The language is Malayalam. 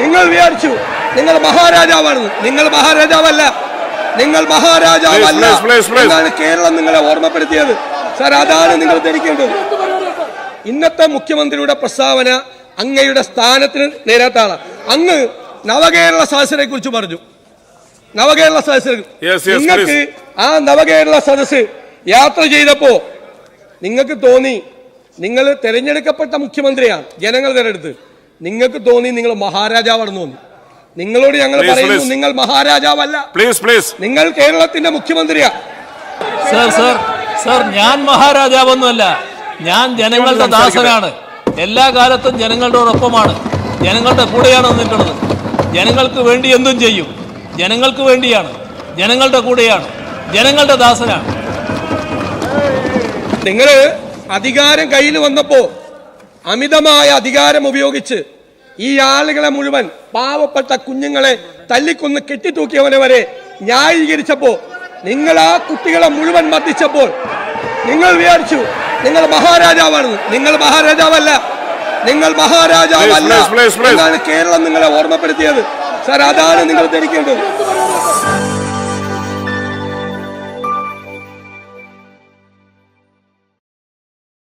നിങ്ങൾ വിചാരിച്ചു നിങ്ങൾ മഹാരാജാവാണ് നിങ്ങൾ മഹാരാജാവല്ല. നിങ്ങൾ മഹാരാജാവല്ല. എന്നാണ് കേരളം നിങ്ങളെ ഓർമ്മപ്പെടുത്തിയത്. സാർ അതാണ് നിങ്ങൾ ധരിക്കേണ്ടത്. ഇന്നത്തെ മുഖ്യമന്ത്രിയുടെ പ്രസ്താവന അങ്ങയുടെ സ്ഥാനത്തിന് നേരത്താണ് അങ്ങ് നവകേരള സദസ്സിനെ കുറിച്ച് പറഞ്ഞു. നവകേരള yes, നിങ്ങൾക്ക് ആ നവകേരള സദസ്സ് യാത്ര ചെയ്തപ്പോ നിങ്ങൾക്ക് തോന്നി നിങ്ങൾ തെരഞ്ഞെടുക്കപ്പെട്ട മുഖ്യമന്ത്രിയാണ് ജനങ്ങൾ തെരഞ്ഞെടുത്ത് നിങ്ങൾക്ക് തോന്നി നിങ്ങൾ മഹാരാജാവാണെന്ന് തോന്നി. നിങ്ങളോട് ഞങ്ങൾ പറയുന്നു നിങ്ങൾ മഹാരാജാവല്ല. പ്ലീസ് പ്ലീസ് നിങ്ങൾ കേരളത്തിന്റെ മുഖ്യമന്ത്രിയാ. സർ സർ സർ ഞാൻ മഹാരാജാവൊന്നുമല്ല. ഞാൻ ജനങ്ങളുടെ ദാസനാണ്. എല്ലാ കാലത്തും ജനങ്ങളോടൊപ്പമാണ് ജനങ്ങളുടെ കൂടെയാണ് നിൽക്കുന്നത്. ജനങ്ങൾക്ക് വേണ്ടി എന്തും ചെയ്യും. ജനങ്ങൾക്ക് വേണ്ടിയാണ്. ജനങ്ങളുടെ കൂടെയാണ്. ജനങ്ങളുടെ ദാസനാണ്. നിങ്ങൾ അധികാരം കയ്യിൽ വന്നപ്പോ അമിതമായ അധികാരം ഉപയോഗിച്ച് ഈ ആളുകളെ മുഴുവൻ പാവപ്പെട്ട കുഞ്ഞുങ്ങളെ തല്ലിക്കൊന്ന് കെട്ടിത്തൂക്കിയവനെ വരെ ന്യായീകരിച്ചപ്പോ നിങ്ങൾ ആ കുട്ടികളെ മുഴുവൻ മർദ്ദിച്ചപ്പോൾ നിങ്ങൾ വിചാരിച്ചു നിങ്ങൾ മഹാരാജാവാണ് നിങ്ങൾ മഹാരാജാവല്ല. നിങ്ങൾ മഹാരാജാവല്ല. എന്നാണ് കേരളം നിങ്ങളെ ഓർമ്മപ്പെടുത്തിയത്. സാർ അതാണ് നിങ്ങൾ ധരിക്കേണ്ടത്.